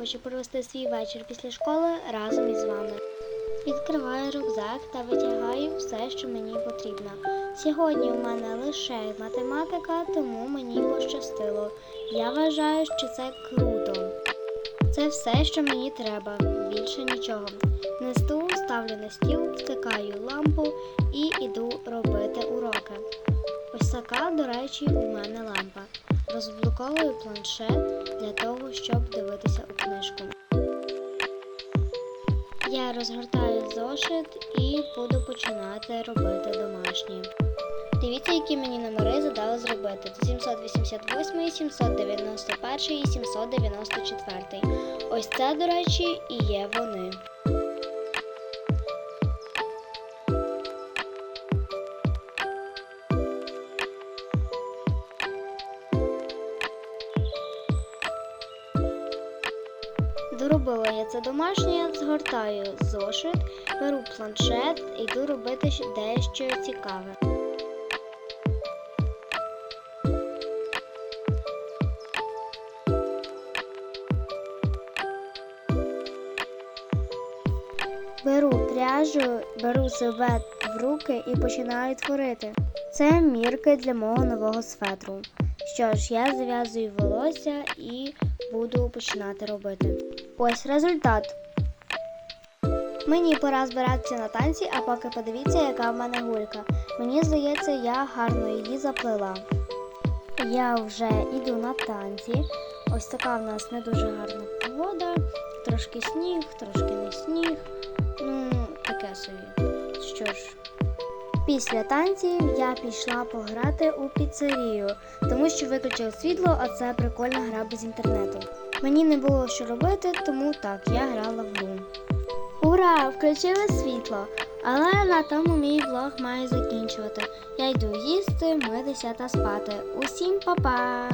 хочу провести свій вечір після школи разом із вами. Відкриваю рюкзак та витягаю все, що мені потрібно. Сьогодні у мене лише математика, тому мені пощастило. Я вважаю, що це круто. Це все, що мені треба, більше нічого. Несту, ставлю на стіл, втикаю лампу і іду робити уроки. Ось така, до речі, у мене лампа. Розблоковую планшет для того, щоб дивитися у книжку. Я розгортаю зошит і буду починати робити домашні. Дивіться, які мені номери задали зробити. Це 788, 791 і 794. Ось це, до речі, і є вони. Доробила я це домашнє, згортаю зошит, беру планшет і йду робити дещо цікаве. Беру пряжу, беру себе в руки і починаю творити. Це мірки для мого нового светру. Що ж, я зав'язую волосся і буду починати робити. Ось результат. Мені пора збиратися на танці, а поки подивіться, яка в мене гулька. Мені здається, я гарно її заплела. Я вже йду на танці. Ось така в нас не дуже гарна погода. Трошки сніг, трошки не сніг. Ну, таке собі. Що ж, після танців я пішла пограти у піцерію, тому що виключила світло, а це прикольна гра без інтернету. Мені не було що робити, тому так, я грала в гру. Ура! Включили світло! Але на тому мій влог має закінчувати. Я йду їсти, митися та спати. Усім па-па!